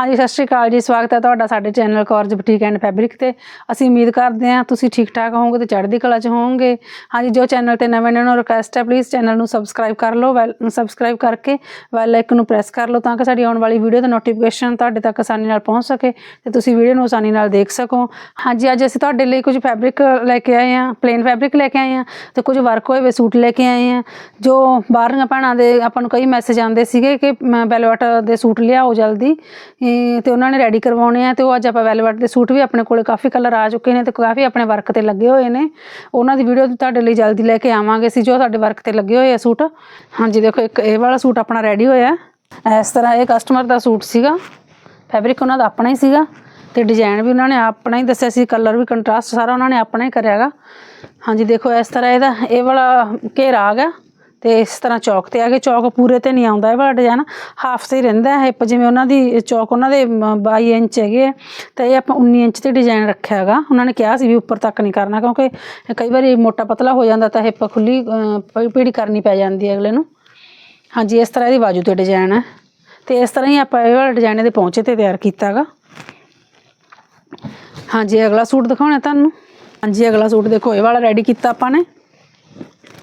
ਹਾਂਜੀ, ਸਤਿ ਸ਼੍ਰੀ ਅਕਾਲ ਜੀ। ਸਵਾਗਤ ਹੈ ਤੁਹਾਡਾ ਸਾਡੇ channel Kaur's boutique and fabric ਤੇ। ਅਸੀਂ ਉਮੀਦ ਕਰਦੇ ਹਾਂ ਤੁਸੀਂ ਠੀਕ ਠਾਕ ਹੋਵੋਗੇ ਤੇ ਚੜ੍ਹਦੀ ਕਲਾ 'ਚ ਹੋਵੋਗੇ। ਹਾਂਜੀ, ਜੋ ਚੈਨਲ ਤੇ ਨਵੇਂ ਨੇ, ਉਹਨਾਂ ਨੂੰ ਰਿਕਵੈਸਟ ਹੈ ਪਲੀਜ਼ ਚੈਨਲ ਨੂੰ ਸਬਸਕ੍ਰਾਈਬ ਕਰ ਲਓ ਵੈਲ ਸਬਸਕ੍ਰਾਈਬ ਕਰਕੇ ਵੈਲ ਆਈਕਨ ਨੂੰ ਪ੍ਰੈਸ ਕਰ ਲਓ ਤਾਂ ਕਿ ਸਾਡੀ ਆਉਣ ਵਾਲੀ ਵੀਡੀਓ ਦਾ ਨੋਟੀਫਿਕੇਸ਼ਨ ਤੁਹਾਡੇ ਤੱਕ ਆਸਾਨੀ ਨਾਲ ਪਹੁੰਚ ਸਕੇ ਤੇ ਤੁਸੀਂ ਵੀਡੀਓ ਨੂੰ ਆਸਾਨੀ ਨਾਲ ਦੇਖ ਸਕੋ। ਹਾਂਜੀ, ਅੱਜ ਅਸੀਂ ਤੁਹਾਡੇ ਲਈ ਕੁਝ ਫੈਬਰਿਕ ਲੈ ਕੇ ਆਏ ਹਾਂ ਪਲੇਨ ਫੈਬਰਿਕ ਲੈ ਕੇ ਆਏ ਹਾਂ ਤੇ ਕੁਝ ਵਰਕ ਹੋਏ ਹੋਏ ਸੂਟ ਲੈ ਕੇ ਆਏ ਹਾਂ। ਜੋ ਬਾਹਰਲੀਆਂ ਭੈਣਾਂ ਦੇ ਆਪਾਂ ਨੂੰ ਕਈ ਮੈਸੇਜ ਆਉਂਦੇ ਸੀਗੇ ਕਿ ਵੈਲਵਟ ਦੇ ਸੂਟ ਲਿਆਓ ਜਲਦੀ। ਇਹ ਤੇ ਉਹਨਾਂ ਨੇ ਰੈਡੀ ਕਰਵਾਉਣੇ ਆ ਤੇ ਉਹ ਅੱਜ ਆਪਾਂ ਵੈਲਵਟ ਦੇ ਸੂਟ ਵੀ ਆਪਣੇ ਕੋਲੇ ਕਾਫੀ ਕਲਰ ਆ ਚੁੱਕੇ ਨੇ ਤੇ ਕਾਫੀ ਆਪਣੇ ਵਰਕ ਤੇ ਲੱਗੇ ਹੋਏ ਨੇ। ਉਹਨਾਂ ਦੀ ਵੀਡੀਓ ਤੁਹਾਡੇ ਲਈ ਜਲਦੀ ਲੈ ਕੇ ਆਵਾਂਗੇ ਅਸੀਂ ਜੋ ਸਾਡੇ ਵਰਕ ਤੇ ਲੱਗੇ ਹੋਏ ਆ ਸੂਟ। ਹਾਂਜੀ, ਦੇਖੋ ਇੱਕ ਇਹ ਵਾਲਾ ਸੂਟ ਆਪਣਾ ਰੈਡੀ ਹੋਇਆ। ਇਸ ਤਰ੍ਹਾਂ ਇਹ ਕਸਟਮਰ ਦਾ ਸੂਟ ਸੀਗਾ। ਫੈਬਰਿਕ ਉਹਨਾਂ ਦਾ ਆਪਣਾ ਹੀ ਸੀਗਾ ਤੇ ਡਿਜ਼ਾਈਨ ਵੀ ਉਹਨਾਂ ਨੇ ਆਪਣਾ ਹੀ ਦੱਸਿਆ ਸੀ ਕਲਰ ਵੀ ਕੰਟਰਾਸਟ ਸਾਰਾ ਉਹਨਾਂ ਨੇ ਆਪਣਾ ਹੀ ਕਰਿਆਗਾ ਹਾਂਜੀ, ਦੇਖੋ ਇਸ ਤਰ੍ਹਾਂ ਇਹਦਾ ਇਹ ਵਾਲਾ ਘੇਰਾ ਆ ਗਿਆ। ਤੇ ਇਸ ਤਰ੍ਹਾਂ ਚੌਕ ਤੇ ਆ ਗਏ ਚੌਕ ਪੂਰੇ ਤੇ ਨਹੀਂ ਆਉਂਦਾ ਇਹ ਵਾਲਾ ਡਿਜ਼ਾਈਨ ਹਾਫ ਤੇ ਰਹਿੰਦਾ ਹੈ ਹਿੱਪ ਜਿਵੇਂ ਉਹਨਾਂ ਦੀ ਚੌਕ ਉਹਨਾਂ ਦੇ ਮ, 22 ਇੰਚ ਹੈਗੇ ਆ, ਤੇ ਇਹ ਆਪਾਂ 19 ਇੰਚ ਤੇ ਡਿਜ਼ਾਈਨ ਰੱਖਿਆ ਹੈਗਾ। ਉਹਨਾਂ ਨੇ ਕਿਹਾ ਸੀ ਵੀ ਉੱਪਰ ਤੱਕ ਨਹੀਂ ਕਰਨਾ ਕਿਉਂਕਿ ਕਈ ਵਾਰੀ ਮੋਟਾ ਪਤਲਾ ਹੋ ਜਾਂਦਾ ਤਾਂ ਹਿੱਪ ਖੁੱਲੀ ਅ, ਪੀੜੀ ਕਰਨੀ ਪੈ ਜਾਂਦੀ ਹੈ ਅਗਲੇ ਨੂੰ। ਹਾਂਜੀ ਇਸ ਤਰ੍ਹਾਂ ਇਹਦੀ ਬਾਜੂ ਤੇ ਡਿਜ਼ਾਈਨ ਹੈ। ਤੇ ਇਸ ਤਰ੍ਹਾਂ ਹੀ ਆਪਾਂ ਇਹ ਵਾਲਾ ਡਿਜ਼ਾਈਨ ਇਹਦੇ ਪਹੁੰਚੇ ਤੇ ਤਿਆਰ ਕੀਤਾ ਹੈਗਾ। ਹਾਂਜੀ ਅਗਲਾ ਸੂਟ ਦਿਖਾਉਣਾ ਤੁਹਾਨੂੰ। ਹਾਂਜੀ ਅਗਲਾ ਸੂਟ ਦੇਖੋ ਇਹ ਵਾਲਾ ਰੈਡੀ ਕੀਤਾ ਆਪਾਂ ਨੇ।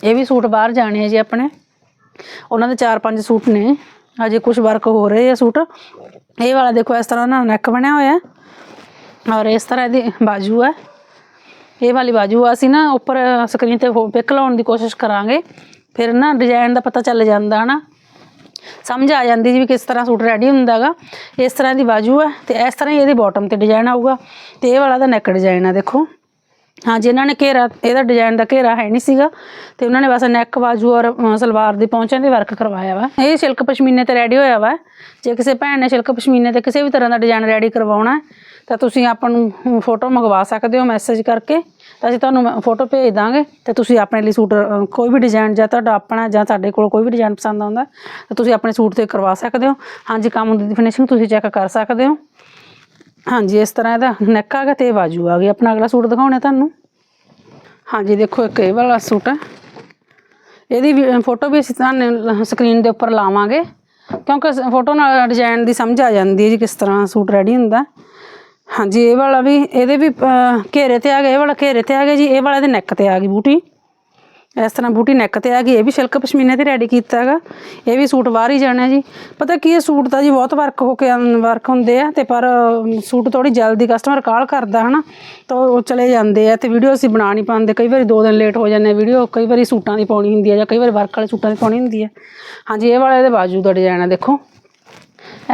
ਇਹ ਵੀ ਸੂਟ ਬਾਹਰ ਜਾਣੇ ਆ ਜੀ ਆਪਣੇ। ਉਹਨਾਂ ਦੇ ਚਾਰ ਪੰਜ ਸੂਟ ਨੇ। ਅਜੇ ਕੁਝ ਵਰਕ ਹੋ ਰਹੇ ਆ ਸੂਟ। ਇਹ ਵਾਲਾ ਦੇਖੋ, ਇਸ ਤਰ੍ਹਾਂ ਨਾ ਨੈਕ ਬਣਿਆ ਹੋਇਆ ਔਰ ਇਸ ਤਰ੍ਹਾਂ ਇਹਦੀ ਬਾਜੂ ਹੈ। ਇਹ ਵਾਲੀ ਬਾਜੂ ਅਸੀਂ ਨਾ ਉੱਪਰ ਸਕਰੀਨ ਤੇ ਪਿਕ ਲਾਉਣ ਦੀ ਕੋਸ਼ਿਸ਼ ਕਰਾਂਗੇ। ਫਿਰ ਨਾ ਡਿਜ਼ਾਈਨ ਦਾ ਪਤਾ ਚੱਲ ਜਾਂਦਾ, ਹਨਾ। ਸਮਝ ਆ ਜਾਂਦੀ ਜੀ ਵੀ ਕਿਸ ਤਰ੍ਹਾਂ ਸੂਟ ਰੈਡੀ ਹੁੰਦਾਗਾ ਇਸ ਤਰ੍ਹਾਂ ਦੀ ਬਾਜੂ ਹੈ ਤੇ ਇਸ ਤਰ੍ਹਾਂ ਹੀ ਇਹਦੀ ਬਾਟਮ ਤੇ ਡਿਜ਼ਾਈਨ ਆਊਗਾ। ਤੇ ਇਹ ਵਾਲਾ ਦਾ ਨੈਕ ਡਿਜ਼ਾਈਨ ਆ, ਦੇਖੋ। ਹਾਂ ਜਿਨ੍ਹਾਂ ਨੇ ਘੇਰਾ, ਇਹਦਾ ਡਿਜ਼ਾਈਨ ਦਾ ਘੇਰਾ ਹੈ ਨਹੀਂ ਸੀਗਾ ਤੇ ਉਹਨਾਂ ਨੇ ਬਸ ਨੈਕ ਬਾਜੂ ਔਰ ਸਲਵਾਰ ਦੇ ਪਹੁੰਚਾਂ ਦੇ ਵਰਕ ਕਰਵਾਇਆ ਵਾ। ਇਹ ਸਿਲਕ ਪਸ਼ਮੀਨੇ ਤੇ ਰੈਡੀ ਹੋਇਆ ਵਾ। ਜੇ ਕਿਸੇ ਭੈਣ ਨੇ ਸਿਲਕ ਪਸ਼ਮੀਨੇ ਤੇ ਕਿਸੇ ਵੀ ਤਰ੍ਹਾਂ ਦਾ ਡਿਜ਼ਾਈਨ ਰੈਡੀ ਕਰਵਾਉਣਾ ਤਾਂ ਤੁਸੀਂ ਆਪਾਂ ਨੂੰ ਫੋਟੋ ਮੰਗਵਾ ਸਕਦੇ ਹੋ ਮੈਸੇਜ ਕਰਕੇ। ਤਾਂ ਅਸੀਂ ਤੁਹਾਨੂੰ ਫੋਟੋ ਭੇਜ ਦਾਂਗੇ ਤੇ ਤੁਸੀਂ ਆਪਣੇ ਲਈ ਸੂਟ ਕੋਈ ਵੀ ਡਿਜ਼ਾਈਨ ਜਾਂ ਤੁਹਾਡਾ ਆਪਣਾ ਜਾਂ ਸਾਡੇ ਕੋਲ ਕੋਈ ਵੀ ਡਿਜ਼ਾਈਨ ਪਸੰਦ ਆਉਂਦਾ, ਤਾਂ ਤੁਸੀਂ ਆਪਣੇ ਸੂਟ ਤੇ ਕਰਵਾ ਸਕਦੇ ਹੋ। ਹਾਂਜੀ, ਕੰਮ ਦੀ ਫਿਨਿਸ਼ਿੰਗ ਤੁਸੀਂ ਚੈੱਕ ਕਰ ਸਕਦੇ ਹੋ। ਹਾਂਜੀ, ਇਸ ਤਰ੍ਹਾਂ ਇਹਦਾ ਨੈਕ ਆ ਗਿਆ ਤੇ ਇਹ ਬਾਜੂ ਆ ਗਈ। ਆਪਣਾ ਅਗਲਾ ਸੂਟ ਦਿਖਾਉਣਾ ਤੁਹਾਨੂੰ। ਹਾਂਜੀ, ਦੇਖੋ ਇੱਕ ਇਹ ਵਾਲਾ ਸੂਟ ਹੈ ਇਹਦੀ ਵੀ ਫੋਟੋ ਵੀ ਅਸੀਂ ਤੁਹਾਨੂੰ ਸਕਰੀਨ ਦੇ ਉੱਪਰ ਲਾਵਾਂਗੇ। ਕਿਉਂਕਿ ਫੋਟੋ ਨਾਲ ਡਿਜ਼ਾਈਨ ਦੀ ਸਮਝ ਆ ਜਾਂਦੀ ਹੈ ਜੀ, ਕਿਸ ਤਰ੍ਹਾਂ ਸੂਟ ਰੈਡੀ ਹੁੰਦਾ। ਹਾਂਜੀ, ਇਹ ਵਾਲਾ ਵੀ, ਇਹਦੇ ਵੀ ਘੇਰੇ ਤੇ ਆ ਗਿਆ ਇਹ ਵਾਲਾ ਘੇਰੇ ਤੇ ਆ ਗਿਆ ਜੀ, ਇਹ ਵਾਲਾ ਇਹਦੇ ਨੈਕ ਤੇ ਆ ਗਈ ਬੂਟੀ। ਇਸ ਤਰ੍ਹਾਂ ਬੂਟੀ ਨੈਕ ਤੇ ਆ ਗਈ, ਇਹ ਵੀ ਸਿਲਕ ਪਸ਼ਮੀਨੇ ਤੇ ਰੈਡੀ ਕੀਤਾ ਹੈਗਾ। ਇਹ ਵੀ ਸੂਟ ਬਾਹਰ ਹੀ ਜਾਣਾ ਜੀ। ਪਤਾ ਕੀ ਇਹ ਸੂਟ ਤਾਂ ਜੀ, ਬਹੁਤ ਵਰਕ ਹੋ ਕੇ ਵਰਕ ਹੁੰਦੇ ਆ ਤੇ ਪਰ ਸੂਟ ਥੋੜੀ ਜਲਦੀ ਕਸਟਮਰ ਕਾਲ ਕਰਦਾ ਹਨਾ, ਤਾਂ ਉਹ ਚਲੇ ਜਾਂਦੇ ਆ ਤੇ ਵੀਡੀਓ ਅਸੀਂ ਬਣਾ ਨਹੀਂ ਪਾਉਂਦੇ। ਕਈ ਵਾਰੀ ਦੋ ਦਿਨ ਲੇਟ ਹੋ ਜਾਂਦੇ ਵੀਡੀਓ ਕਈ ਵਾਰੀ ਸੂਟਾਂ ਦੀ ਪਾਉਣੀ ਹੁੰਦੀ ਆ ਜਾਂ ਕਈ ਵਾਰੀ ਵਰਕ ਵਾਲੇ ਸੂਟਾਂ ਦੀ ਪਾਉਣੀ ਹੁੰਦੀ ਆ। ਹਾਂਜੀ, ਇਹ ਵਾਲਾ ਇਹਦੇ ਬਾਜੂ ਦਾ ਡਿਜ਼ਾਈਨ ਆ ਦੇਖੋ।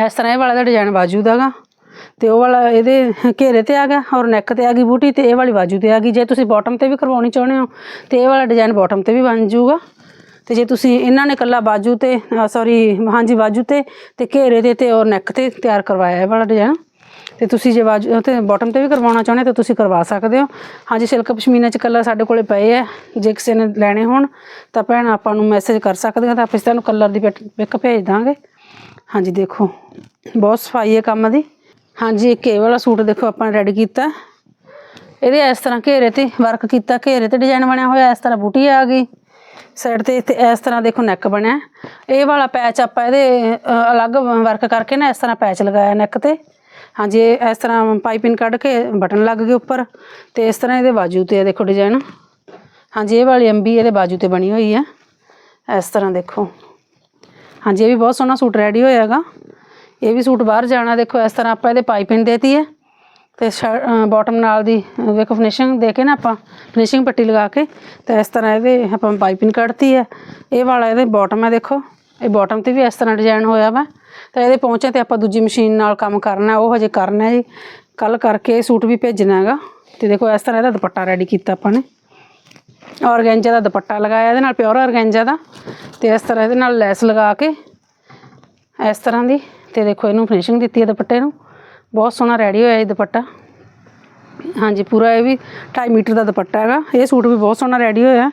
ਇਸ ਤਰ੍ਹਾਂ ਇਹ ਵਾਲਾ ਦਾ ਡਿਜ਼ਾਈਨ ਬਾਜੂ ਦਾਗਾ ਤੇ ਉਹ ਵਾਲਾ ਇਹਦੇ ਘੇਰੇ ਤੇ ਆ ਗਿਆ ਔਰ ਨੈਕ ਤੇ ਆ ਗਈ ਬੂਟੀ ਤੇ ਇਹ ਵਾਲੀ ਬਾਜੂ ਤੇ ਆ ਗਈ। ਜੇ ਤੁਸੀਂ ਬਾਟਮ ਤੇ ਵੀ ਕਰਵਾਉਣੀ ਚਾਹੁੰਦੇ ਹੋ, ਤੇ ਇਹ ਵਾਲਾ ਡਿਜ਼ਾਈਨ ਬਾਟਮ ਤੇ ਵੀ ਬਣ ਜਾਊਗਾ। ਤੇ ਜੇ ਤੁਸੀਂ ਇਹਨਾਂ ਨੇ ਕੱਲਾ ਬਾਜੂ ਤੇ ਸੌਰੀ ਹਾਂਜੀ, ਬਾਜੂ ਤੇ ਤੇ ਘੇਰੇ ਤੇ ਤੇ ਔਰ ਨੈਕ ਤੇ ਤਿਆਰ ਕਰਵਾਇਆ ਇਹ ਵਾਲਾ ਡਿਜ਼ਾਈਨ ਤੇ ਤੁਸੀਂ ਜੇ ਬਾਜੂ ਤੇ ਬਾਟਮ ਤੇ ਵੀ ਕਰਵਾਉਣਾ ਚਾਹੁੰਦੇ ਤਾਂ ਤੁਸੀਂ ਕਰਵਾ ਸਕਦੇ ਹੋ। ਹਾਂਜੀ, ਸਿਲਕ ਪਸ਼ਮੀਨਾ ਚ ਕਲਰ ਸਾਡੇ ਕੋਲੇ ਪਏ ਆ। ਜੇ ਕਿਸੇ ਨੇ ਲੈਣੇ ਹੋਣ, ਤਾਂ ਭੈਣ, ਆਪਾਂ ਨੂੰ ਮੈਸੇਜ ਕਰ ਸਕਦੇ ਹੋ, ਤਾਂ ਆਪਾਂ ਤੁਹਾਨੂੰ ਕਲਰ ਦੀ ਪਿਕ ਭੇਜ ਦਾਂਗੇ। ਹਾਂਜੀ, ਦੇਖੋ, ਬਹੁਤ ਸਫ਼ਾਈ ਹੈ ਕੰਮ ਦੀ। ਹਾਂਜੀ, ਇੱਕ ਇਹ ਵਾਲਾ ਸੂਟ ਦੇਖੋ ਆਪਾਂ ਰੈਡੀ ਕੀਤਾ। ਇਹਦੇ ਇਸ ਤਰ੍ਹਾਂ ਘੇਰੇ ਤੇ ਵਰਕ ਕੀਤਾ, ਘੇਰੇ ਤੇ ਡਿਜ਼ਾਈਨ ਬਣਿਆ ਹੋਇਆ, ਇਸ ਤਰ੍ਹਾਂ ਬੂਟੀ ਆ ਗਈ। ਸਾਈਡ ਤੇ ਤੇ ਇਸ ਤਰ੍ਹਾਂ ਦੇਖੋ ਨੈਕ ਬਣਿਆ। ਇਹ ਵਾਲਾ ਪੈਚ ਆਪਾਂ ਇਹਦੇ ਅਲੱਗ ਵਰਕ ਕਰਕੇ ਨਾ ਇਸ ਤਰ੍ਹਾਂ ਪੈਚ ਲਗਾਇਆ ਨੈਕ ਤੇ। ਹਾਂਜੀ, ਇਹ ਇਸ ਤਰ੍ਹਾਂ ਪਾਈਪਿੰਗ ਕੱਢ ਕੇ ਬਟਨ ਲੱਗ ਗਏ ਉੱਪਰ ਤੇ ਇਸ ਤਰ੍ਹਾਂ ਇਹਦੇ ਬਾਜੂ ਤੇ ਆ ਦੇਖੋ ਡਿਜ਼ਾਈਨ ਹਾਂਜੀ, ਇਹ ਵਾਲੀ ਅੰਬੀ ਇਹਦੇ ਬਾਜੂ ਤੇ ਬਣੀ ਹੋਈ ਹੈ ਇਸ ਤਰ੍ਹਾਂ ਦੇਖੋ। ਹਾਂਜੀ, ਇਹ ਵੀ ਬਹੁਤ ਸੋਹਣਾ ਸੂਟ ਰੈਡੀ ਹੋਇਆ ਹੋਇਆਗਾ ਇਹ ਵੀ ਸੂਟ ਬਾਹਰ ਜਾਣਾ ਦੇਖੋ ਇਸ ਤਰ੍ਹਾਂ ਆਪਾਂ ਇਹਦੇ ਪਾਈਪਿੰਗ ਦੇਤੀ ਹੈ। ਤੇ ਬਾਟਮ ਨਾਲ ਦੀ ਅਹ, ਵੇਖੋ ਫਿਨਿਸ਼ਿੰਗ ਦੇ ਕੇ ਨਾ ਆਪਾਂ ਫਿਨਿਸ਼ਿੰਗ ਪੱਟੀ ਲਗਾ ਕੇ ਤੇ ਇਸ ਤਰ੍ਹਾਂ ਇਹਦੇ ਆਪਾਂ ਪਾਈਪਿੰਗ ਕੱਢਤੀ ਹੈ। ਇਹ ਵਾਲਾ ਇਹਦੇ ਬਾਟਮ ਹੈ ਦੇਖੋ। ਇਹ ਬਾਟਮ ਤੇ ਵੀ ਇਸ ਤਰ੍ਹਾਂ ਡਿਜ਼ਾਈਨ ਹੋਇਆ ਵਾ। ਤਾਂ ਇਹਦੇ ਪਹੁੰਚੇ ਤੇ ਆਪਾਂ ਦੂਜੀ ਮਸ਼ੀਨ ਨਾਲ ਕੰਮ ਕਰਨਾ ਉਹ ਹਜੇ ਕਰਨਾ ਜੀ। ਕੱਲ ਕਰਕੇ ਇਹ ਸੂਟ ਵੀ ਭੇਜਣਾ ਹੈਗਾ। ਤੇ ਦੇਖੋ ਇਸ ਤਰ੍ਹਾਂ ਇਹਦਾ ਦੁਪੱਟਾ ਰੈਡੀ ਕੀਤਾ ਆਪਾਂ ਨੇ। ਔਰਗੈਂਜਾ ਦਾ ਦੁਪੱਟਾ ਲਗਾਇਆ ਇਹਦੇ ਨਾਲ ਪਿਓਰ ਔਰਗੈਂਜਾ ਦਾ। ਤੇ ਇਸ ਤਰ੍ਹਾਂ ਇਹਦੇ ਨਾਲ ਲੈਸ ਲਗਾ ਕੇ ਇਸ ਤਰ੍ਹਾਂ ਦੀ ਤੇ ਦੇਖੋ, ਇਹਨੂੰ ਫਿਨਿਸ਼ਿੰਗ ਦਿੱਤੀ ਹੈ ਦੁਪੱਟੇ ਨੂੰ। ਬਹੁਤ ਸੋਹਣਾ ਰੈਡੀ ਹੋਇਆ ਇਹ ਦੁਪੱਟਾ। ਹਾਂਜੀ, ਪੂਰਾ ਇਹ ਵੀ 2.5 ਮੀਟਰ ਦਾ ਦੁਪੱਟਾ ਹੈਗਾ। ਇਹ ਸੂਟ ਵੀ ਬਹੁਤ ਸੋਹਣਾ ਰੈਡੀ ਹੋਇਆ।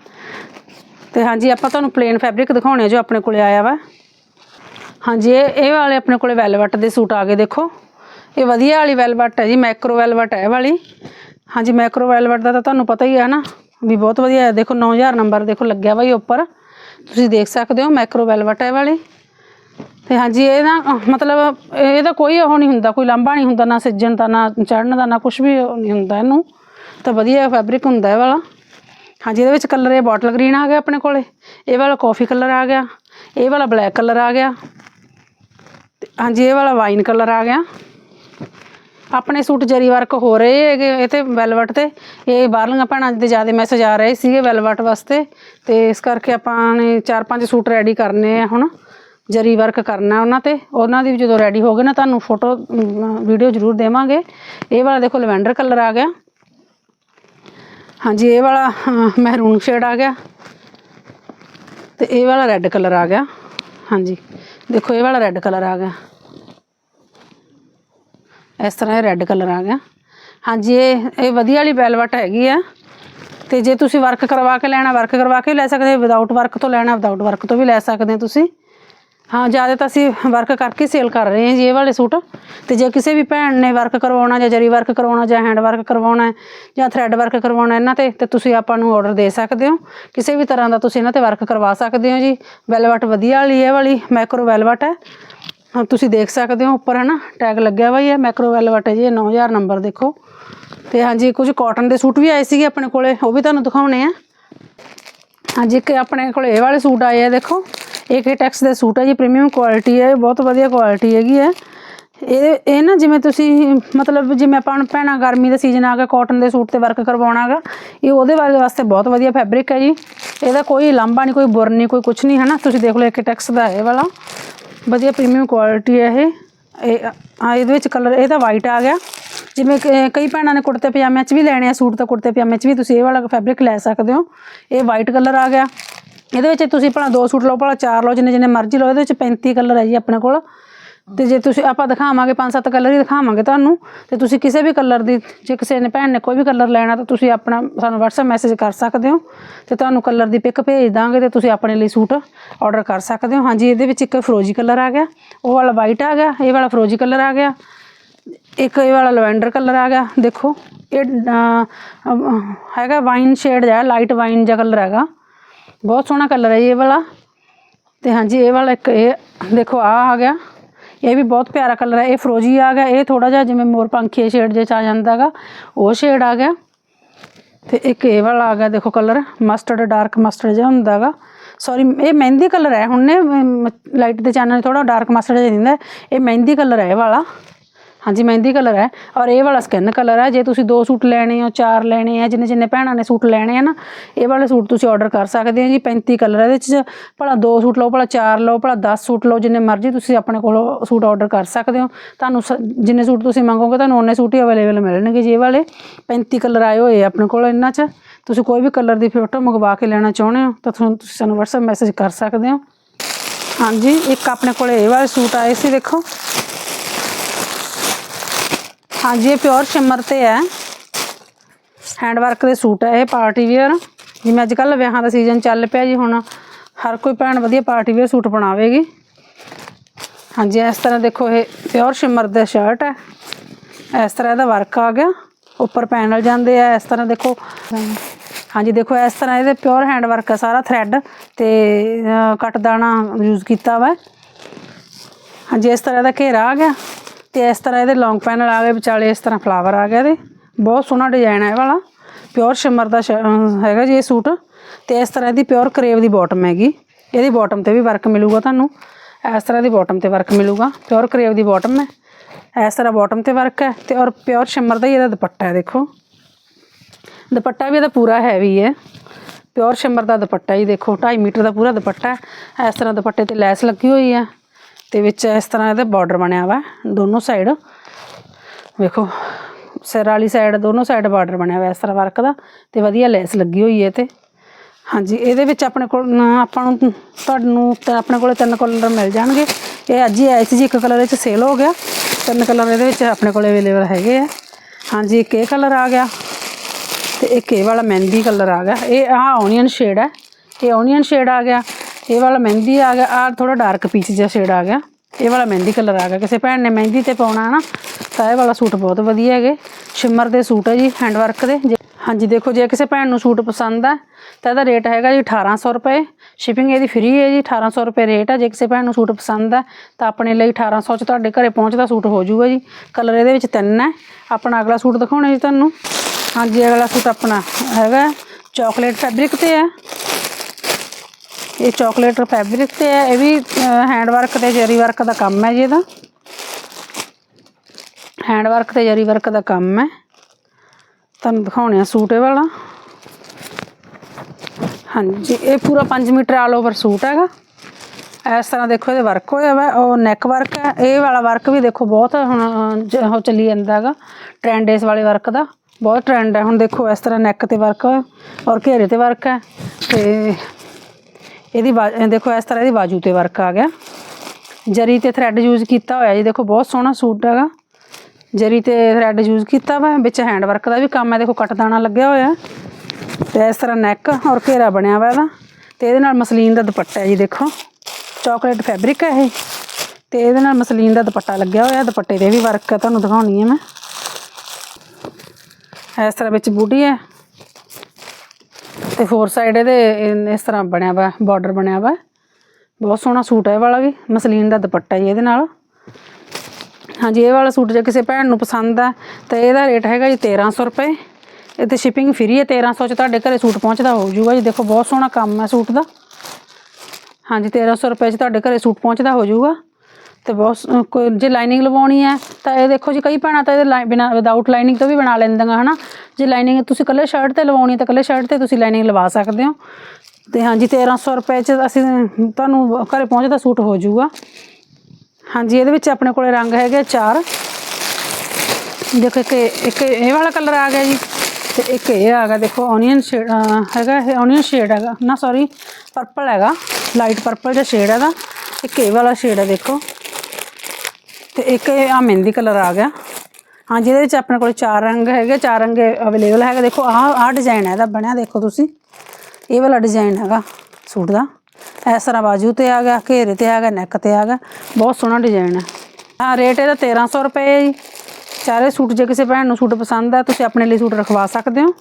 ਤੇ ਹਾਂਜੀ, ਆਪਾਂ ਤੁਹਾਨੂੰ ਪਲੇਨ ਫੈਬਰਿਕ ਦਿਖਾਉਣੇ ਆ ਜੋ ਆਪਣੇ ਕੋਲੇ ਆਇਆ ਵਾ। ਹਾਂਜੀ, ਇਹ ਇਹ ਵਾਲੇ ਆਪਣੇ ਕੋਲੇ ਵੈਲਵਟ ਦੇ ਸੂਟ ਆ ਗਏ ਦੇਖੋ। ਇਹ ਵਧੀਆ ਵਾਲੀ ਵੈਲਵਟ ਹੈ ਜੀ ਮੈਕਰੋ ਵੈਲਵਟ ਹੈ ਇਹ ਵਾਲੀ। ਹਾਂਜੀ ਮੈਕਰੋ ਵੈਲਵਟ ਦਾ ਤਾਂ ਤੁਹਾਨੂੰ ਪਤਾ ਹੀ ਹੈ ਨਾ, ਵੀ ਬਹੁਤ ਵਧੀਆ ਹੈ। ਦੇਖੋ 9000 ਨੰਬਰ ਦੇਖੋ ਲੱਗਿਆ ਵਾ ਹੀ ਉੱਪਰ। ਤੁਸੀਂ ਦੇਖ ਸਕਦੇ ਹੋ ਮੈਕਰੋ ਵੈਲਵਟ ਹੈ ਇਹ ਵਾਲੀ। ਤੇ ਹਾਂਜੀ, ਇਹ ਨਾ, ਮਤਲਬ ਇਹਦਾ ਕੋਈ ਉਹ ਨਹੀਂ ਹੁੰਦਾ, ਕੋਈ ਲਾਂਭਾ ਨਹੀਂ ਹੁੰਦਾ, ਨਾ ਸਿੱਜਣ ਦਾ, ਨਾ ਚੜਨ ਦਾ, ਨਾ ਕੁਝ ਵੀ ਉਹ ਨਹੀਂ ਹੁੰਦਾ ਇਹਨੂੰ। ਤਾਂ ਵਧੀਆ ਫੈਬਰਿਕ ਹੁੰਦਾ ਇਹ ਵਾਲਾ। ਹਾਂਜੀ, ਇਹਦੇ ਵਿੱਚ ਕਲਰ ਇਹ ਬੋਟਲ ਗ੍ਰੀਨ ਆ ਗਿਆ ਆਪਣੇ ਕੋਲੇ, ਇਹ ਵਾਲਾ ਕਾਫੀ ਕਲਰ ਆ ਗਿਆ, ਇਹ ਵਾਲਾ ਬਲੈਕ ਕਲਰ ਆ ਗਿਆ, ਤੇ ਹਾਂਜੀ, ਇਹ ਵਾਲਾ ਵਾਈਨ ਕਲਰ ਆ ਗਿਆ। ਆਪਣੇ ਸੂਟ ਜਰੀ ਵਰਕ ਹੋ ਰਹੇ ਹੈਗੇ, ਇਹ ਤੇ ਵੈਲਵਟ ਤੇ। ਇਹ ਬਾਹਰਲੀਆਂ ਭੈਣਾਂ ਦੇ ਜ਼ਿਆਦਾ ਮੈਸੇਜ ਆ ਰਹੇ ਸੀਗੇ ਵੈਲਵਟ ਵਾਸਤੇ, ਤੇ ਇਸ ਕਰਕੇ ਆਪਾਂ ਨੇ ਚਾਰ ਪੰਜ ਸੂਟ ਰੈਡੀ ਕਰਨੇ ਆ ਹੁਣ। ਜਰੀ ਵਰਕ ਕਰਨਾ ਉਹਨਾਂ ਤੇ। ਉਹਨਾਂ ਦੀ ਵੀ ਜਦੋਂ ਰੈਡੀ ਹੋ ਗਏ ਨਾ, ਤੁਹਾਨੂੰ ਫੋਟੋ ਵੀਡੀਓ ਜ਼ਰੂਰ ਦੇਵਾਂਗੇ। ਇਹ ਵਾਲਾ ਦੇਖੋ, ਲਵੈਂਡਰ ਕਲਰ ਆ ਗਿਆ। ਹਾਂਜੀ, ਇਹ ਵਾਲਾ ਮਹਿਰੂਨ ਸ਼ੇਡ ਆ ਗਿਆ। ਤੇ ਇਹ ਵਾਲਾ ਰੈੱਡ ਕਲਰ ਆ ਗਿਆ। ਹਾਂਜੀ, ਦੇਖੋ, ਇਹ ਵਾਲਾ ਰੈੱਡ ਕਲਰ ਆ ਗਿਆ। ਇਸ ਤਰ੍ਹਾਂ ਇਹ ਰੈੱਡ ਕਲਰ ਆ ਗਿਆ। ਹਾਂਜੀ, ਇਹ ਇਹ ਵਧੀਆ ਵਾਲੀ ਬੈਲਵਟ ਹੈਗੀ ਆ। ਤੇ ਜੇ ਤੁਸੀਂ ਵਰਕ ਕਰਵਾ ਕੇ ਲੈਣਾ ਵਰਕ ਕਰਵਾ ਕੇ ਵੀ ਲੈ ਸਕਦੇ ਹੋ। ਵਿਦਆਊਟ ਵਰਕ ਤੋਂ ਲੈਣਾ ਵਿਦਆਊਟ ਵਰਕ ਤੋਂ ਵੀ ਲੈ ਸਕਦੇ ਤੁਸੀਂ। ਹਾਂ, ਜ਼ਿਆਦਾ ਤਾਂ ਅਸੀਂ ਵਰਕ ਕਰਕੇ ਸੇਲ ਕਰ ਰਹੇ ਹਾਂ ਜੀ ਇਹ ਵਾਲੇ ਸੂਟ। ਤੇ ਜੇ ਕਿਸੇ ਵੀ ਭੈਣ ਨੇ ਵਰਕ ਕਰਵਾਉਣਾ, ਜਾਂ ਜਰੀ ਵਰਕ ਕਰਵਾਉਣਾ, ਜਾਂ ਹੈਂਡ ਵਰਕ ਕਰਵਾਉਣਾ ਹੈ, ਜਾਂ ਥ੍ਰੈਡ ਵਰਕ ਕਰਵਾਉਣਾ ਇਹਨਾਂ ਤੇ ਤੇ ਤੁਸੀਂ ਆਪਾਂ ਨੂੰ ਆਰਡਰ ਦੇ ਸਕਦੇ ਹੋ। ਕਿਸੇ ਵੀ ਤਰ੍ਹਾਂ ਦਾ ਤੁਸੀਂ ਇਹਨਾਂ ਤੇ ਵਰਕ ਕਰਵਾ ਸਕਦੇ ਹੋ ਜੀ। ਵੈਲਵਟ ਵਧੀਆ ਵਾਲੀ ਇਹ ਵਾਲੀ ਮੈਕਰੋ ਵੈਲਵਟ ਹੈ। ਹਾਂ, ਤੁਸੀਂ ਦੇਖ ਸਕਦੇ ਹੋ ਉੱਪਰ ਹੈ ਨਾ ਟੈਗ ਲੱਗਿਆ ਹੋਇਆ ਹੈ ਮੈਕਰੋ ਵੈਲਵਟ ਹੈ ਜੀ, ਇਹ 9000 ਨੰਬਰ ਦੇਖੋ। ਤੇ ਹਾਂਜੀ ਕੁਝ ਕਾਟਨ ਦੇ ਸੂਟ ਵੀ ਆਏ ਸੀਗੇ ਆਪਣੇ ਕੋਲੇ, ਉਹ ਵੀ ਤੁਹਾਨੂੰ ਦਿਖਾਉਣੇ ਆ। ਹਾਂਜੀ ਕਿ ਆਪਣੇ ਕੋਲ ਇਹ ਵਾਲੇ ਸੂਟ ਆਏ ਆ, ਦੇਖੋ। ਇਹ ਕੇ ਟੈਕਸ ਦਾ ਸੂਟ ਹੈ ਜੀ ਪ੍ਰੀਮੀਅਮ ਕੁਆਲਿਟੀ ਹੈ ਇਹ ਬਹੁਤ ਵਧੀਆ ਕੁਆਲਿਟੀ ਹੈਗੀ ਹੈ ਇਹ ਇਹ ਨਾ ਜਿਵੇਂ ਤੁਸੀਂ, ਮਤਲਬ ਜਿਵੇਂ ਆਪਾਂ ਹੁਣ ਭੈਣਾਂ ਗਰਮੀ ਦਾ ਸੀਜ਼ਨ ਆ ਗਿਆ ਕਾਟਨ ਦੇ ਸੂਟ ਤੇ ਵਰਕ ਕਰਵਾਉਣਾਗਾ ਇਹ ਉਹਦੇ ਵਾਲੇ ਵਾਸਤੇ ਬਹੁਤ ਵਧੀਆ ਫੈਬਰਿਕ ਹੈ ਜੀ। ਇਹਦਾ ਕੋਈ ਲਾਂਭਾ ਨਹੀਂ, ਕੋਈ ਬੁਰ ਨਹੀਂ, ਕੋਈ ਕੁਝ ਨਹੀਂ ਹੈ ਨਾ ਤੁਸੀਂ ਦੇਖ ਲਓ ਇੱਕ ਟੈਕਸ ਦਾ ਇਹ ਵਾਲਾ। ਵਧੀਆ ਪ੍ਰੀਮੀਅਮ ਕੁਆਲਿਟੀ ਹੈ ਇਹ। ਇਹ, ਆ, ਇਹਦੇ ਵਿੱਚ ਕਲਰ ਇਹਦਾ ਵਾਈਟ ਆ ਗਿਆ। ਜਿਵੇਂ ਕਿ, ਕਈ ਭੈਣਾਂ ਨੇ ਕੁੜਤੇ ਪਜਾਮਿਆਂ 'ਚ ਵੀ ਲੈਣੇ ਆ ਸੂਟ ਤਾਂ ਕੁੜਤੇ ਪਜਾਮੇ 'ਚ ਵੀ ਤੁਸੀਂ ਇਹ ਵਾਲਾ ਫੈਬਰਿਕ ਲੈ ਸਕਦੇ ਹੋ। ਇਹ ਵਾਈਟ ਕਲਰ ਆ ਗਿਆ। ਇਹਦੇ ਵਿੱਚ ਤੁਸੀਂ ਭਲਾ ਦੋ ਸੂਟ ਲਓ, ਭਲਾ ਚਾਰ ਲਓ ਜਿੰਨੇ ਜਿੰਨੇ ਮਰਜ਼ੀ ਲਓ, ਇਹਦੇ ਵਿੱਚ 35 ਕਲਰ ਹੈ ਜੀ ਆਪਣੇ ਕੋਲ। ਤੇ ਜੇ ਤੁਸੀਂ, ਆਪਾਂ ਦਿਖਾਵਾਂਗੇ, ਪੰਜ ਸੱਤ ਕਲਰ ਹੀ ਦਿਖਾਵਾਂਗੇ ਤੁਹਾਨੂੰ। ਤੇ ਤੁਸੀਂ ਕਿਸੇ ਵੀ ਕਲਰ ਦੀ, ਜੇ ਕਿਸੇ ਨੇ, ਭੈਣ ਨੇ ਕੋਈ ਵੀ ਕਲਰ ਲੈਣਾ, ਤਾਂ ਤੁਸੀਂ ਆਪਣਾ, ਸਾਨੂੰ WhatsApp ਮੈਸੇਜ ਕਰ ਸਕਦੇ ਹੋ। ਤੇ ਤੁਹਾਨੂੰ ਕਲਰ ਦੀ ਪਿਕ ਭੇਜ ਦਾਂਗੇ ਤੇ ਤੁਸੀਂ ਆਪਣੇ ਲਈ ਸੂਟ ਆਰਡਰ ਕਰ ਸਕਦੇ ਹੋ। ਹਾਂਜੀ, ਇਹਦੇ ਵਿੱਚ ਇੱਕ ਫਰੋਜੀ ਕਲਰ ਆ ਗਿਆ। ਉਹ ਵਾਲਾ ਵਾਈਟ ਆ ਗਿਆ, ਇਹ ਵਾਲਾ ਫਰੋਜੀ ਕਲਰ ਆ ਗਿਆ। ਇੱਕ ਇਹ ਵਾਲਾ ਲਵੈਂਡਰ ਕਲਰ ਆ ਗਿਆ। ਦੇਖੋ, ਇਹ ਹੈਗਾ ਵਾਈਨ ਸ਼ੇਡ ਜਿਹਾ ਲਾਈਟ ਵਾਈਨ ਜਿਹਾ ਕਲਰ ਹੈਗਾ। ਬਹੁਤ ਸੋਹਣਾ ਕਲਰ ਹੈ ਜੀ ਇਹ ਵਾਲਾ। ਤੇ ਹਾਂਜੀ, ਇਹ ਵਾਲਾ ਇੱਕ ਇਹ ਦੇਖੋ, ਆ ਆ ਗਿਆ। ਇਹ ਵੀ ਬਹੁਤ ਪਿਆਰਾ ਕਲਰ ਹੈ। ਇਹ ਫਰੋਜੀ ਆ ਗਿਆ। ਇਹ ਥੋੜਾ ਜਿਹਾ ਜਿਵੇਂ ਮੋਰ ਪੰਖੀ ਸ਼ੇਡ ਜਿਹਾ 'ਚ ਆ ਜਾਂਦਾਗਾ ਉਹ ਸ਼ੇਡ ਆ ਗਿਆ। ਤੇ ਇੱਕ ਇਹ ਵਾਲਾ ਆ ਗਿਆ, ਦੇਖੋ ਕਲਰ ਮਸਟਰਡ ਡਾਰਕ ਮਸਟਰਡ ਜਿਹਾ ਹੁੰਦਾਗਾ ਸੌਰੀ ਇਹ ਮਹਿੰਦੀ ਕਲਰ ਹੈ। ਹੁਣ ਨੇ ਲਾਈਟ ਦੇ ਚਾਨਣ ਥੋੜਾ ਡਾਰਕ ਮਸਟਰਡ ਜਿਹਾ ਦਿੰਦਾ। ਇਹ ਮਹਿੰਦੀ ਕਲਰ ਹੈ ਇਹ ਵਾਲਾ। ਹਾਂਜੀ ਮਹਿੰਦੀ ਕਲਰ ਹੈ ਔਰ ਇਹ ਵਾਲਾ ਸਕਿਨ ਕਲਰ ਹੈ ਜੇ ਤੁਸੀਂ ਦੋ ਸੂਟ ਲੈਣੇ ਹੋ ਚਾਰ ਲੈਣੇ ਆ ਜਿੰਨੇ ਜਿੰਨੇ ਭੈਣਾਂ ਨੇ ਸੂਟ ਲੈਣੇ ਆ ਨਾ ਇਹ ਵਾਲੇ ਸੂਟ ਤੁਸੀਂ ਆਰਡਰ ਕਰ ਸਕਦੇ ਹੋ ਜੀ 35 ਕਲਰ ਇਹਦੇ ਵਿੱਚ ਭਲਾ ਦੋ ਸੂਟ ਲਓ ਭਲਾ ਚਾਰ ਲਓ ਭਲਾ 10 ਸੂਟ ਲਓ ਜਿੰਨੇ ਮਰਜ਼ੀ ਤੁਸੀਂ ਆਪਣੇ ਕੋਲੋਂ ਸੂਟ ਆਰਡਰ ਕਰ ਸਕਦੇ ਹੋ ਤੁਹਾਨੂੰ ਸ- ਜਿੰਨੇ ਸੂਟ ਤੁਸੀਂ ਮੰਗੋਗੇ ਤੁਹਾਨੂੰ ਉਹਨੇ ਸੂਟ ਹੀ ਅਵੇਲੇਬਲ ਮਿਲਣਗੇ ਜੀ ਇਹ ਵਾਲੇ 35 ਕਲਰ ਆਏ ਹੋਏ ਆ ਆਪਣੇ ਕੋਲ ਇਹਨਾਂ 'ਚ ਤੁਸੀਂ ਕੋਈ ਵੀ ਕਲਰ ਦੀ ਫੋਟੋ ਮੰਗਵਾ ਕੇ ਲੈਣਾ ਚਾਹੁੰਦੇ ਹੋ ਤਾਂ ਤੁਹਾਨੂੰ ਤੁਸੀਂ ਸਾਨੂੰ WhatsApp ਮੈਸੇਜ ਕਰ ਸਕਦੇ ਹੋ ਹਾਂਜੀ ਇੱਕ ਆਪਣੇ ਕੋਲੇ ਇਹ ਵਾਲੇ ਸੂਟ ਆਏ ਸੀ ਦੇਖੋ ਹਾਂਜੀ ਇਹ ਪਿਓਰ ਸ਼ਿਮਰ ਤੇ ਹੈ। ਹੈਂਡ ਵਰਕ ਦੇ ਸੂਟ ਹੈ ਇਹ ਪਾਰਟੀ ਵੇਅਰ ਜਿਵੇਂ ਅੱਜ ਕੱਲ ਵਿਆਹਾਂ ਦਾ ਸੀਜ਼ਨ ਚੱਲ ਪਿਆ ਜੀ ਹੁਣ ਹਰ ਕੋਈ ਭੈਣ ਵਧੀਆ ਪਾਰਟੀ ਵੇਅਰ ਸੂਟ ਬਣਾਵੇਗੀ। ਹਾਂਜੀ ਇਸ ਤਰ੍ਹਾਂ ਦੇਖੋ ਇਹ ਪਿਓਰ ਸ਼ਿਮਰ ਦਾ ਸ਼ਰਟ ਹੈ। ਇਸ ਤਰ੍ਹਾਂ ਇਹਦਾ ਵਰਕ ਆ ਗਿਆ। ਉੱਪਰ ਪੈਨਲ ਜਾਂਦੇ ਆ ਇਸ ਤਰ੍ਹਾਂ ਦੇਖੋ। ਹਾਂਜੀ ਦੇਖੋ ਇਸ ਤਰ੍ਹਾਂ ਇਹਦੇ ਪਿਓਰ ਹੈਂਡ ਵਰਕ ਹੈ ਸਾਰਾ ਥ੍ਰੈਡ ਤੇ ਅਹ, ਕੱਟ ਦਾਣਾ ਯੂਜ਼ ਕੀਤਾ ਵਾ। ਹਾਂਜੀ ਇਸ ਤਰ੍ਹਾਂ ਦਾ ਘੇਰਾ ਆ ਗਿਆ। ਤੇ ਇਸ ਤਰ੍ਹਾਂ ਇਹਦੇ ਲੌਂਗ ਪੈਨਲ ਆ ਗਏ ਵਿਚਾਲੇ ਇਸ ਤਰ੍ਹਾਂ ਫਲਾਵਰ ਆ ਗਿਆ ਇਹਦੇ। ਬਹੁਤ ਸੋਹਣਾ ਡਿਜ਼ਾਈਨ ਹੈ ਇਹ ਵਾਲਾ। ਪਿਓਰ ਸ਼ਿਮਰ ਦਾ ਸ਼- ਹੈਗਾ ਜੀ ਇਹ ਸੂਟ। ਤੇ ਇਸ ਤਰ੍ਹਾਂ ਇਹਦੀ ਪਿਓਰ ਕਰੇਵ ਦੀ ਬਾਟਮ ਹੈਗੀ। ਇਹਦੀ ਬਾਟਮ ਤੇ ਵੀ ਵਰਕ ਮਿਲੂਗਾ ਤੁਹਾਨੂੰ। ਇਸ ਤਰ੍ਹਾਂ ਦੀ ਬਾਟਮ ਤੇ ਵਰਕ ਮਿਲੂਗਾ। ਪਿਓਰ ਕਰੇਵ ਦੀ ਬਾਟਮ ਹੈ। ਇਸ ਤਰ੍ਹਾਂ ਬਾਟਮ ਤੇ ਵਰਕ ਹੈ ਤੇ ਔਰ ਪਿਓਰ ਸ਼ਿਮਰ ਦਾ ਹੀ ਇਹਦਾ ਦੁਪੱਟਾ ਹੈ, ਦੇਖੋ। ਦੁਪੱਟਾ ਵੀ ਇਹਦਾ ਪੂਰਾ ਹੈਵੀ ਹੈ। ਪਿਓਰ ਸ਼ਿਮਰ ਦਾ ਦੁਪੱਟਾ ਹੀ ਦੇਖੋ। 2.5 ਮੀਟਰ ਦਾ ਪੂਰਾ ਦੁਪੱਟਾ ਹੈ। ਇਸ ਤਰ੍ਹਾਂ ਦੁਪੱਟੇ ਤੇ ਲੈਸ ਲੱਗੀ ਹੋਈ ਹੈ। ਤੇ ਵਿੱਚ ਇਸ ਤਰ੍ਹਾਂ ਇਹਦਾ ਬਾਰਡਰ ਬਣਿਆ ਵਾ, ਦੋਨੋਂ ਸਾਈਡ ਵੇਖੋ, ਸਿਰ ਵਾਲੀ ਸਾਈਡ ਦੋਨੋਂ ਸਾਈਡ ਬਾਰਡਰ ਬਣਿਆ ਹੋਇਆ ਇਸ ਤਰ੍ਹਾਂ ਵਰਕ ਦਾ, ਤੇ ਵਧੀਆ ਲੈਸ ਲੱਗੀ ਹੋਈ ਹੈ ਤੇ। ਹਾਂਜੀ, ਇਹਦੇ ਵਿੱਚ ਆਪਣੇ ਕੋਲ ਆਪਾਂ ਨੂੰ ਤੁਹਾਨੂੰ ਤਾਂ ਆਪਣੇ ਕੋਲ ਤਿੰਨ ਕਲਰ ਮਿਲ ਜਾਣਗੇ। ਇਹ ਅੱਜ ਹੀ ਆਏ ਸੀ ਜੀ, ਇੱਕ ਕਲਰ ਵਿੱਚ ਸੇਲ ਹੋ ਗਿਆ। ਤਿੰਨ ਕਲਰ ਇਹਦੇ ਵਿੱਚ ਆਪਣੇ ਕੋਲ ਅਵੇਲੇਬਲ ਹੈਗੇ ਆ। ਹਾਂਜੀ, ਇੱਕ ਇਹ ਕਲਰ ਆ ਗਿਆ ਤੇ ਇੱਕ ਇਹ ਵਾਲਾ ਮਹਿੰਦੀ ਕਲਰ ਆ ਗਿਆ। ਇਹ ਆਹ ਓਨੀਅਨ ਸ਼ੇਡ ਹੈ ਇਹ ਓਨੀਅਨ ਸ਼ੇਡ ਆ ਗਿਆ। ਇਹ ਵਾਲਾ ਮਹਿੰਦੀ ਆ ਗਿਆ ਆ ਥੋੜਾ ਡਾਰਕ ਪੀਚ ਜਿਹਾ ਸ਼ੇਡ ਆ ਗਿਆ। ਇਹ ਵਾਲਾ ਮਹਿੰਦੀ ਕਲਰ ਆ ਗਿਆ। ਕਿਸੇ ਭੈਣ ਨੇ ਮਹਿੰਦੀ ਤੇ ਪਾਉਣਾ ਹੈ ਨਾ, ਤਾਂ ਇਹ ਵਾਲਾ ਸੂਟ ਬਹੁਤ ਵਧੀਆ ਹੈਗੇ। ਸ਼ਿਮਰ ਦੇ ਸੂਟ ਹੈ ਜੀ ਹੈਂਡ ਵਰਕ ਦੇ। ਜੇ- ਹਾਂਜੀ, ਦੇਖੋ, ਜੇ ਕਿਸੇ ਭੈਣ ਨੂੰ ਸੂਟ ਪਸੰਦ ਆ, ਤਾਂ ਇਹਦਾ ਰੇਟ ਹੈਗਾ ਜੀ 1800 ਰੁਪਏ। ਸ਼ਿਪਿੰਗ ਇਹਦੀ ਫ੍ਰੀ ਹੈ ਜੀ 1800 ਰੁਪਏ ਰੇਟ ਆ। ਜੇ ਕਿਸੇ ਭੈਣ ਨੂੰ ਸੂਟ ਪਸੰਦ ਆ, ਤਾਂ ਆਪਣੇ ਲਈ 1800 ਚ ਤੁਹਾਡੇ ਘਰੇ ਪਹੁੰਚਦਾ ਸੂਟ ਹੋ ਜਾਊਗਾ ਜੀ। ਕਲਰ ਇਹਦੇ ਵਿੱਚ ਤਿੰਨ ਹੈ। ਆਪਣਾ ਅਗਲਾ ਸੂਟ ਦਿਖਾਉਣਾ ਜੀ ਤੁਹਾਨੂੰ। ਹਾਂਜੀ, ਅਗਲਾ ਸੂਟ ਆਪਣਾ ਹੈਗਾ। ਚਾਕਲੇਟ ਫੈਬਰਿਕ ਤੇ ਹੈ। ਇਹ ਚਾਕਲੇਟ ਫੈਬਰਿਕ ਤੇ ਹੈ, ਇਹ ਵੀ ਹੈਂਡ ਵਰਕ ਤੇ, ਜਰੀ ਵਰਕ ਦਾ ਕੰਮ ਹੈ ਜੀ ਇਹਦਾ। ਹੈਂਡ ਵਰਕ ਤੇ, ਜਰੀ ਵਰਕ ਦਾ ਕੰਮ ਹੈ। ਤੁਹਾਨੂੰ ਦਿਖਾਉਣੇ ਆ ਸੂਟ ਇਹ ਵਾਲਾ। ਹਾਂਜੀ, ਇਹ ਪੂਰਾ 5 ਮੀਟਰ ਆਲ ਓਵਰ ਸੂਟ ਹੈਗਾ। ਇਸ ਤਰ੍ਹਾਂ ਦੇਖੋ, ਇਹਦੇ ਵਰਕ ਹੋਇਆ ਵਾ, ਉਹ ਨੈਕ ਵਰਕ ਹੈ। ਇਹ ਵਾਲਾ ਵਰਕ ਵੀ ਦੇਖੋ, ਬਹੁਤ ਹੁਣ ਉਹ ਚੱਲੀ ਜਾਂਦਾ ਹੈਗਾ। ਟ੍ਰੈਂਡ ਇਸ ਵਾਲੇ ਵਰਕ ਦਾ, ਬਹੁਤ ਟ੍ਰੈਂਡ ਹੈ। ਹੁਣ ਦੇਖੋ, ਇਸ ਤਰ੍ਹਾਂ ਨੈਕ ਤੇ ਵਰਕ ਔਰ ਘੇਰੇ ਤੇ ਵਰਕ ਹੈ। ਤੇ ਇਹਦੀ ਬਾ- ਦੇਖੋ, ਇਸ ਤਰ੍ਹਾਂ ਇਹਦੀ ਬਾਜੂ ਤੇ ਵਰਕ ਆ ਗਿਆ। ਜਰੀ ਤੇ ਥ੍ਰੈਡ ਯੂਜ਼ ਕੀਤਾ ਹੋਇਆ ਜੀ। ਦੇਖੋ, ਬਹੁਤ ਸੋਹਣਾ ਸੂਟ ਹੈਗਾ। ਜਰੀ ਤੇ ਥ੍ਰੈਡ ਯੂਜ਼ ਕੀਤਾ ਵਾ। ਵਿੱਚ ਹੈਂਡ ਵਰਕ ਦਾ ਵੀ ਕੰਮ ਹੈ। ਦੇਖੋ ਕੱਟ ਦਾਣਾ ਲੱਗਿਆ ਹੋਇਆ। ਤੇ ਇਸ ਤਰ੍ਹਾਂ ਨੈਕ ਔਰ ਘੇਰਾ ਬਣਿਆ ਵਾ ਇਹਦਾ। ਤੇ ਇਹਦੇ ਨਾਲ ਮਸਲੀਨ ਦਾ ਦੁਪੱਟਾ ਹੈ ਜੀ। ਦੇਖੋ ਚਾਕਲੇਟ ਫੈਬਰਿਕ ਹੈ ਇਹ। ਤੇ ਇਹਦੇ ਨਾਲ ਮਸਲੀਨ ਦਾ ਦੁਪੱਟਾ ਲੱਗਿਆ ਹੋਇਆ। ਦੁਪੱਟੇ ਤੇ ਵੀ ਵਰਕ ਹੈ। ਤੁਹਾਨੂੰ ਦਿਖਾਉਣੀ ਹੈ ਮੈਂ। ਇਸ ਤਰ੍ਹਾਂ ਵਿੱਚ ਬੂਟੀ ਹੈ। ਤੇ ਹੋਰ ਸਾਈਡ ਇਹਦੇ ਇਸ ਤਰ੍ਹਾਂ ਬਣਿਆ ਵਾ ਬਾਰਡਰ ਬਣਿਆ ਵਾ। ਬਹੁਤ ਸੋਹਣਾ ਸੂਟ ਹੈ ਇਹ ਵਾਲਾ ਵੀ, ਮਸਲੀਨ ਦਾ ਦੁਪੱਟਾ ਜੀ ਇਹਦੇ ਨਾਲ। ਹਾਂਜੀ, ਇਹ ਵਾਲਾ ਸੂਟ ਜੇ ਕਿਸੇ ਭੈਣ ਨੂੰ ਪਸੰਦ ਆ, ਤਾਂ ਇਹਦਾ ਰੇਟ ਹੈਗਾ ਜੀ 1300 ਰੁਪਏ। ਇਹ ਤੇ ਸ਼ਿਪਿੰਗ ਫ੍ਰੀ ਹੈ 1300 ਚ ਤੁਹਾਡੇ ਘਰੇ ਸੂਟ ਪਹੁੰਚਦਾ ਹੋ ਜਾਊਗਾ ਜੀ। ਦੇਖੋ, ਬਹੁਤ ਸੋਹਣਾ ਕੰਮ ਹੈ ਸੂਟ ਦਾ। ਹਾਂਜੀ 1300 ਰੁਪਏ ਚ ਤੁਹਾਡੇ ਘਰੇ ਸੂਟ ਪਹੁੰਚਦਾ ਹੋ ਜਾਊਗਾ। ਤੇ ਬਹੁਤ ਕੋਈ ਜੇ ਲਾਈਨਿੰਗ ਲਵਾਉਣੀ ਹੈ, ਤਾਂ ਇਹ ਦੇਖੋ ਜੀ ਕਈ ਭੈਣਾਂ ਤਾਂ ਇਹਦੇ ਬਿਨਾ ਵਿਦਆਊਟ ਲਾਈਨਿੰਗ ਤੋਂ ਵੀ ਬਣਾ ਲੈਂਦੀਆਂ, ਹਨਾ? ਜੇ ਲਾਈਨਿੰਗ ਤੁਸੀਂ ਇਕੱਲੇ ਸ਼ਰਟ ਤੇ ਲਵਾਉਣੀ ਹੈ, ਤਾਂ ਇਕੱਲੇ ਸ਼ਰਟ ਤੇ ਤੁਸੀਂ ਲਾਈਨਿੰਗ ਲਵਾ ਸਕਦੇ ਹੋ। ਤੇ ਹਾਂਜੀ 1300 ਰੁਪਏ ਚ ਅਸੀਂ ਤੁਹਾਨੂੰ ਘਰੇ ਪਹੁੰਚਦਾ ਸੂਟ ਹੋ ਜਾਊਗਾ। ਹਾਂਜੀ, ਇਹਦੇ ਵਿੱਚ ਆਪਣੇ ਕੋਲੇ ਰੰਗ ਹੈਗੇ ਚਾਰ। ਦੇਖੋ, ਇੱਕ ਇੱਕ ਇਹ ਵਾਲਾ ਕਲਰ ਆ ਗਿਆ ਜੀ, ਤੇ ਇੱਕ ਇਹ ਆ ਗਿਆ, ਦੇਖੋ ਓਨੀਅਨ ਸ਼ੇਡ ਹੈਗਾ ਇਹ ਓਨੀਅਨ ਸ਼ੇਡ ਹੈਗਾ। ਨਾ ਸੌਰੀ ਪਰਪਲ ਹੈਗਾ ਲਾਈਟ ਪਰਪਲ ਜਿਹਾ ਸ਼ੇਡ ਹੈਗਾ ਇੱਕ ਇਹ ਵਾਲਾ ਸ਼ੇਡ ਹੈ ਦੇਖੋ। ਤੇ ਇੱਕ ਇਹ ਆ ਮਹਿੰਦੀ ਕਲਰ ਆ ਗਿਆ। ਹਾਂਜੀ ਇਹਦੇ ਵਿੱਚ ਆਪਣੇ ਕੋਲ ਚਾਰ ਰੰਗ ਹੈਗੇ, ਚਾਰ ਰੰਗ ਅਵੇਲੇਬਲ ਹੈਗਾ। ਦੇਖੋ, ਆਹ ਆਹ ਡਿਜ਼ਾਈਨ ਹੈ, ਇਹਦਾ ਬਣਿਆ ਦੇਖੋ ਤੁਸੀਂ। ਇਹ ਵਾਲਾ ਡਿਜ਼ਾਈਨ ਹੈਗਾ ਸੂਟ ਦਾ। ਇਸ ਤਰ੍ਹਾਂ ਬਾਜੂ ਤੇ ਆ ਗਿਆ, ਘੇਰੇ ਤੇ ਆ ਗਿਆ ਨੈਕ ਤੇ ਆ ਗਿਆ। ਬਹੁਤ ਸੋਹਣਾ ਡਿਜ਼ਾਈਨ ਹੈ। ਹਾਂ ਰੇਟ ਇਹਦਾ 1300 ਰੁਪਏ ਹੈ ਜੀ। ਚਾਰੇ ਸੂਟ ਜੇ ਕਿਸੇ ਭੈਣ ਨੂੰ ਸੂਟ ਪਸੰਦ ਹੈ, ਤੁਸੀਂ ਆਪਣੇ ਲਈ ਸੂਟ ਰਖਵਾ ਸਕਦੇ ਹੋ।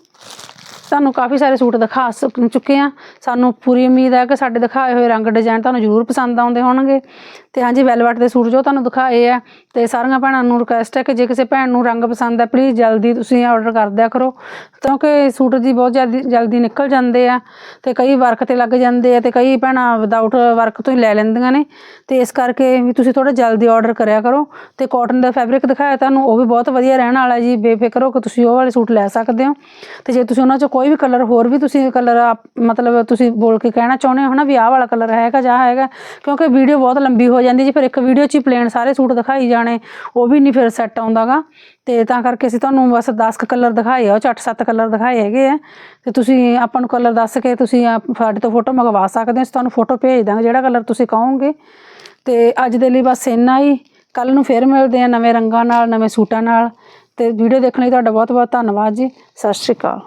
ਤੁਹਾਨੂੰ ਕਾਫੀ ਸਾਰੇ ਸੂਟ ਦਿਖਾ ਸਕ- ਚੁੱਕੇ ਆ। ਸਾਨੂੰ ਪੂਰੀ ਉਮੀਦ ਹੈ ਕਿ ਸਾਡੇ ਦਿਖਾਏ ਹੋਏ ਰੰਗ ਡਿਜ਼ਾਈਨ ਤੁਹਾਨੂੰ ਜ਼ਰੂਰ ਪਸੰਦ ਆਉਂਦੇ ਹੋਣਗੇ। ਤੇ ਹਾਂਜੀ ਵੈਲਵਟ ਦੇ ਸੂਟ ਜੋ ਤੁਹਾਨੂੰ ਦਿਖਾਏ ਆ, ਤੇ ਸਾਰੀਆਂ ਭੈਣਾਂ ਨੂੰ ਰਿਕੁਐਸਟ ਹੈ ਕਿ ਜੇ ਕਿਸੇ ਭੈਣ ਨੂੰ ਰੰਗ ਪਸੰਦ ਹੈ ਪਲੀਜ਼ ਜਲਦੀ ਤੁਸੀਂ ਆਰਡਰ ਕਰ ਦਿਆ ਕਰੋ। ਕਿਉਂਕਿ ਸੂਟ ਦੀ ਬਹੁਤ ਜਲਦੀ ਜਲਦੀ ਨਿਕਲ ਜਾਂਦੇ ਆ ਤੇ ਕਈ ਵਰਕ ਤੇ ਲੱਗ ਜਾਂਦੇ ਆ ਤੇ ਕਈ ਭੈਣਾਂ ਵਿਦਆਊਟ ਵਰਕ ਤੋਂ ਹੀ ਲੈ ਲੈਂਦੀਆਂ ਨੇ। ਤੇ ਇਸ ਕਰਕੇ ਵੀ ਤੁਸੀਂ ਥੋੜਾ ਜਲਦੀ ਆਰਡਰ ਕਰਿਆ ਕਰੋ। ਤੇ ਕਾਟਨ ਦਾ ਫੈਬਰਿਕ ਦਿਖਾਇਆ ਤੁਹਾਨੂੰ, ਉਹ ਵੀ ਬਹੁਤ ਵਧੀਆ ਰਹਿਣ ਵਾਲਾ ਜੀ। ਬੇਫਿਕਰ ਹੋ ਕੇ ਤੁਸੀਂ ਉਹ ਵਾਲੇ ਸੂਟ ਲੈ ਸਕਦੇ ਹੋ। ਤੇ ਜੇ ਤੁਸੀਂ ਉਹਨਾਂ ਚੋਂ ਕੋਈ ਵੀ ਕਲਰ ਹੋਰ ਵੀ ਤੁਸੀਂ ਕਲਰ ਮਤਲਬ ਤੁਸੀਂ ਬੋਲ ਕੇ ਕਹਿਣਾ ਚਾਹੁੰਦੇ ਹੋ ਨਾ ਵੀ ਆਹ ਵਾਲਾ ਕਲਰ ਹੈਗਾ ਜਾਂ ਹੈਗਾ, ਕਿਉਂਕਿ ਵੀਡੀਓ ਬਹੁਤ ਲੰਬੀ ਹੋ ਜਾਂਦੀ ਜੀ ਫਿਰ ਇੱਕ ਵੀਡੀਓ 'ਚ ਹੀ ਪਲੇਨ ਸਾਰੇ ਸੂਟ ਦਿਖਾਈ ਜਾਣੇ, ਉਹ ਵੀ ਨਹੀਂ ਫਿਰ ਸੈੱਟ ਆਉਂਦਾਗਾ। ਤੇ ਤਾਂ ਕਰਕੇ ਅਸੀਂ ਤੁਹਾਨੂੰ ਬਸ 10 ਕਲਰ ਦਿਖਾਏ ਆ, ਉਹ 'ਚ ਅੱਠ ਸੱਤ ਕਲਰ ਦਿਖਾਏ ਹੈਗੇ ਆ। ਤੇ ਤੁਸੀਂ ਆਪਾਂ ਨੂੰ ਕਲਰ ਦੱਸ ਕੇ ਤੁਸੀਂ ਸਾਡੇ ਤੋਂ ਫੋਟੋ ਮੰਗਵਾ ਸਕਦੇ ਹੋ, ਅਸੀਂ ਤੁਹਾਨੂੰ ਫੋਟੋ ਭੇਜ ਦਾਂਗੇ ਜਿਹੜਾ ਕਲਰ ਤੁਸੀਂ ਕਹੋਗੇ। ਤੇ ਅੱਜ ਦੇ ਲਈ ਬਸ ਇੰਨਾ ਹੀ ਕੱਲ ਨੂੰ ਫੇਰ ਮਿਲਦੇ ਆ ਨਵੇਂ ਰੰਗਾਂ ਨਾਲ, ਨਵੇਂ ਸੂਟਾਂ ਨਾਲ। ਤੇ ਵੀਡੀਓ ਦੇਖਣ ਲਈ ਤੁਹਾਡਾ ਬਹੁਤ ਬਹੁਤ ਧੰਨਵਾਦ ਜੀ, ਸਤਿ ਸ਼੍ਰੀ ਅਕਾਲ।